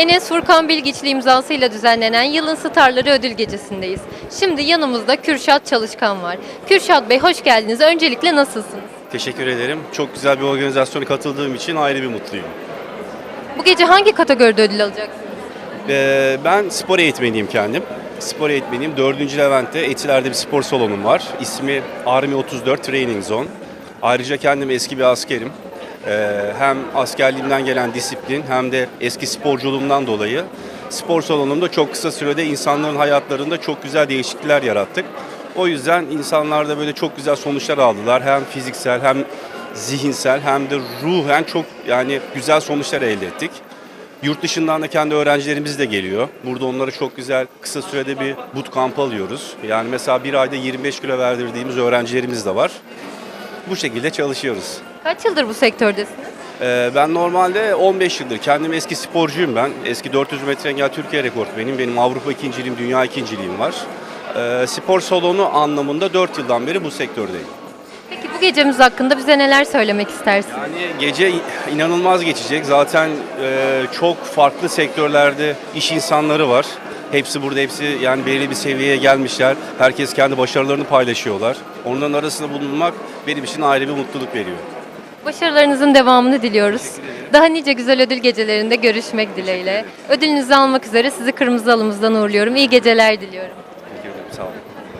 Enes Furkan Bilgiçli imzasıyla düzenlenen Yılın Starları Ödül Gecesi'ndeyiz. Şimdi yanımızda Kürşat Çalışkan var. Kürşat Bey hoş geldiniz. Öncelikle nasılsınız? Teşekkür ederim. Çok güzel bir organizasyona katıldığım için ayrı bir mutluyum. Bu gece hangi kategoride ödül alacaksınız? Ee, ben spor eğitmeniyim kendim. Spor eğitmeniyim. 4. Levent'te Etiler'de bir spor salonum var. İsmi Army 34 Training Zone. Ayrıca kendim eski bir askerim. Ee, hem askerliğimden gelen disiplin hem de eski sporculuğumdan dolayı spor salonumda çok kısa sürede insanların hayatlarında çok güzel değişiklikler yarattık. O yüzden insanlarda böyle çok güzel sonuçlar aldılar. Hem fiziksel hem zihinsel hem de ruhen çok yani güzel sonuçlar elde ettik. Yurt dışından da kendi öğrencilerimiz de geliyor. Burada onları çok güzel kısa sürede bir bootcamp alıyoruz. Yani mesela bir ayda 25 kilo verdirdiğimiz öğrencilerimiz de var. Bu şekilde çalışıyoruz. Kaç yıldır bu sektördesiniz? Ee, ben normalde 15 yıldır kendim eski sporcuyum ben. Eski 400 metre engel Türkiye rekortmenim. Benim Avrupa ikinciliğim, dünya ikinciliğim var. Ee, spor salonu anlamında 4 yıldan beri bu sektördeyim. Peki bu gecemiz hakkında bize neler söylemek istersiniz? Yani gece inanılmaz geçecek. Zaten e, çok farklı sektörlerde iş insanları var. Hepsi burada, hepsi yani belirli bir seviyeye gelmişler. Herkes kendi başarılarını paylaşıyorlar. Onların arasında bulunmak benim için ayrı bir mutluluk veriyor. Başarılarınızın devamını diliyoruz. Daha nice güzel ödül gecelerinde görüşmek dileğiyle. Ödülünüzü almak üzere sizi kırmızı alımızdan uğurluyorum. İyi geceler diliyorum. Teşekkür ederim, sağ olun.